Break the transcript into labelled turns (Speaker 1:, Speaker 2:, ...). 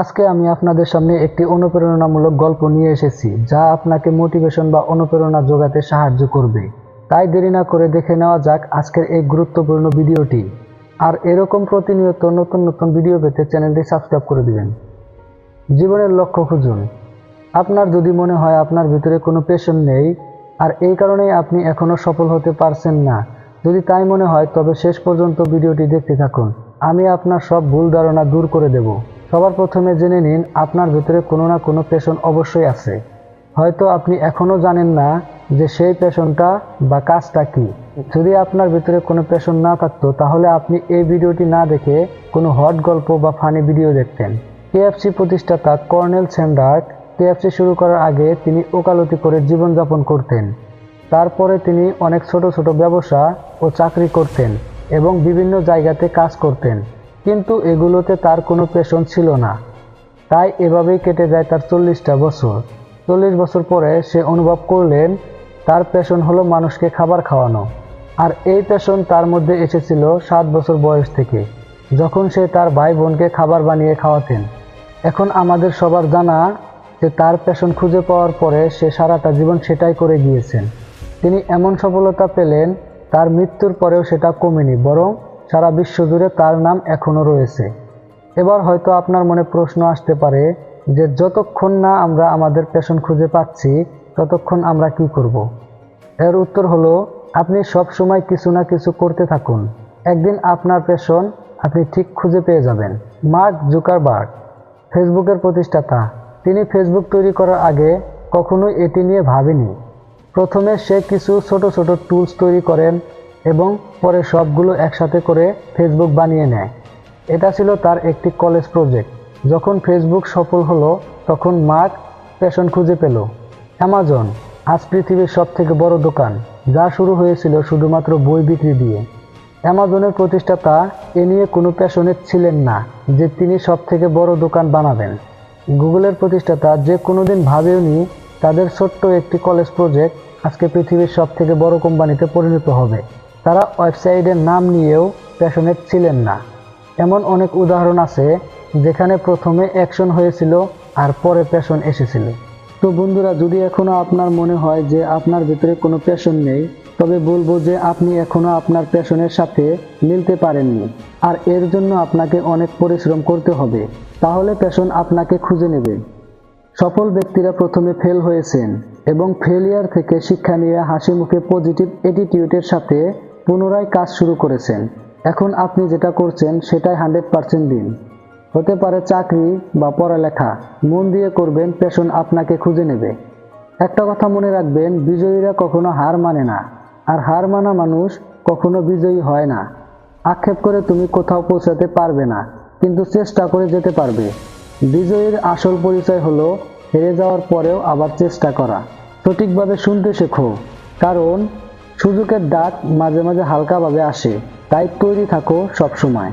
Speaker 1: আজকে আমি আপনাদের সামনে একটি অনুপ্রেরণামূলক গল্প নিয়ে এসেছি, যা আপনাকে মোটিভেশন বা অনুপ্রেরণা যোগাতে সাহায্য করবে। তাই দেরি না করে দেখে নেওয়া যাক আজকের এই গুরুত্বপূর্ণ ভিডিওটি। আর এরকম প্রতিনিয়ত নতুন নতুন ভিডিও পেতে চ্যানেলটি সাবস্ক্রাইব করে দিবেন। জীবনের লক্ষ্য খুঁজুন। আপনার যদি মনে হয় আপনার ভিতরে কোনো পেশন নেই, আর এই কারণেই আপনি এখনও সফল হতে পারছেন না, যদি তাই মনে হয় তবে শেষ পর্যন্ত ভিডিওটি দেখতে থাকুন। আমি আপনার সব ভুল ধারণা দূর করে দেব। সবার প্রথমে জেনে নিন, আপনার ভিতরে কোনো না কোনো পেশন অবশ্যই আছে। হয়তো আপনি এখনও জানেন না যে সেই পেশনটা বা কাজটা কি। যদি আপনার ভিতরে কোনো পেশন না থাকতো, তাহলে আপনি এই ভিডিওটি না দেখে কোনো হট গল্প বা ফানি ভিডিও দেখতেন। কেএফসি প্রতিষ্ঠাতা কর্নেল স্যান্ডার্ক কেএফসি শুরু করার আগে তিনি ওকালতি করে জীবনযাপন করতেন। তারপরে তিনি অনেক ছোট ছোট ব্যবসা ও চাকরি করতেন এবং বিভিন্ন জায়গাতে কাজ করতেন। কিন্তু এগুলোতে তার কোনো পেশন ছিল না। তাই এভাবেই কেটে যায় তার চল্লিশটা বছর। চল্লিশ বছর পরে সে অনুভব করলেন, তার পেশন হলো মানুষকে খাবার খাওয়ানো। আর এই পেশন তার মধ্যে এসেছিল সাত বছর বয়স থেকে, যখন সে তার ভাই বোনকে খাবার বানিয়ে খাওয়াতেন। এখন আমাদের সবার জানা যে তার পেশন খুঁজে পাওয়ার পরে সে সারাটা জীবন সেটাই করে গিয়েছেন। তিনি এমন সফলতা পেলেন, তার মৃত্যুর পরেও সেটা কমেনি, বরং সারা বিশ্ব জুড়ে তার নাম এখনও রয়েছে। এবার হয়তো আপনার মনে প্রশ্ন আসতে পারে যে, যতক্ষণ না আমরা আমাদের পেশন খুঁজে পাচ্ছি, ততক্ষণ আমরা কি করব। এর উত্তর হলো, আপনি সব সময় কিছু না কিছু করতে থাকুন। একদিন আপনার পেশন আপনি ঠিক খুঁজে পেয়ে যাবেন। মার্ক জুকারবার্গ, ফেসবুকের প্রতিষ্ঠাতা, তিনি ফেসবুক তৈরি করার আগে কখনোই এটি নিয়ে ভাবেনি প্রথমে সে কিছু ছোট ছোট টুলস তৈরি করেন এবং পরে সবগুলো একসাথে করে ফেসবুক বানিয়ে নেয়। এটা ছিল তার একটি কলেজ প্রজেক্ট যখন ফেসবুক সফল হলো, তখন মার্ক প্যাশন খুঁজে পেল। অ্যামাজন আজ পৃথিবীর সব থেকে বড় দোকান। যা শুরু হয়েছিল শুধুমাত্র বই বিক্রি দিয়ে। অ্যামাজনের প্রতিষ্ঠাতা এ নিয়ে কোনো প্যাশনেট ছিলেন না যে তিনি সব থেকে বড় দোকান বানাবেন। গুগলের প্রতিষ্ঠাতা যে কোনোদিন ভাবেওনি তাদের ছোট্ট একটি কলেজ প্রজেক্ট আজকে পৃথিবীর সব থেকে বড় কোম্পানিতে পরিণত হবে। তারা ওয়েবসাইটের নাম নিয়েও প্যাশনেট ছিলেন না। এমন অনেক উদাহরণ আছে যেখানে প্রথমে অ্যাকশন হয়েছিল আর পরে প্যাশন এসেছিল। তো বন্ধুরা, যদি এখনও আপনার মনে হয় যে আপনার ভিতরে কোনো প্যাশন নেই, তবে বলব যে আপনি এখনও আপনার প্যাশনের সাথে মিলতে পারেননি। আর এর জন্য আপনাকে অনেক পরিশ্রম করতে হবে। তাহলে প্যাশন আপনাকে খুঁজে নেবে। সফল ব্যক্তিরা প্রথমে ফেল হয়েছেন এবং ফেলিয়ার থেকে শিক্ষা নিয়ে হাসি মুখে পজিটিভ অ্যাটিটিউডের সাথে পুনরায় কাজ শুরু করেছেন। এখন আপনি যেটা করছেন সেটাই হান্ড্রেড পার্সেন্ট দিন। হতে পারে চাকরি বা পড়ালেখা, মন দিয়ে করবেন পেশন আপনাকে খুঁজে নেবে। একটা কথা মনে রাখবেন, বিজয়ীরা কখনো হার মানে না। আর হার মানা মানুষ কখনো বিজয়ী হয় না। আক্ষেপ করে তুমি কোথাও পৌঁছাতে পারবে না, কিন্তু চেষ্টা করে যেতে পারবে। বিজয়ীর আসল পরিচয় হলো, হেরে যাওয়ার পরেও আবার চেষ্টা করা। সঠিকভাবে শুনতে শেখো। কারণ সুযোগের ডাক মাঝে মাঝে হালকাভাবে আসে তাই তৈরি থাকো সবসময়।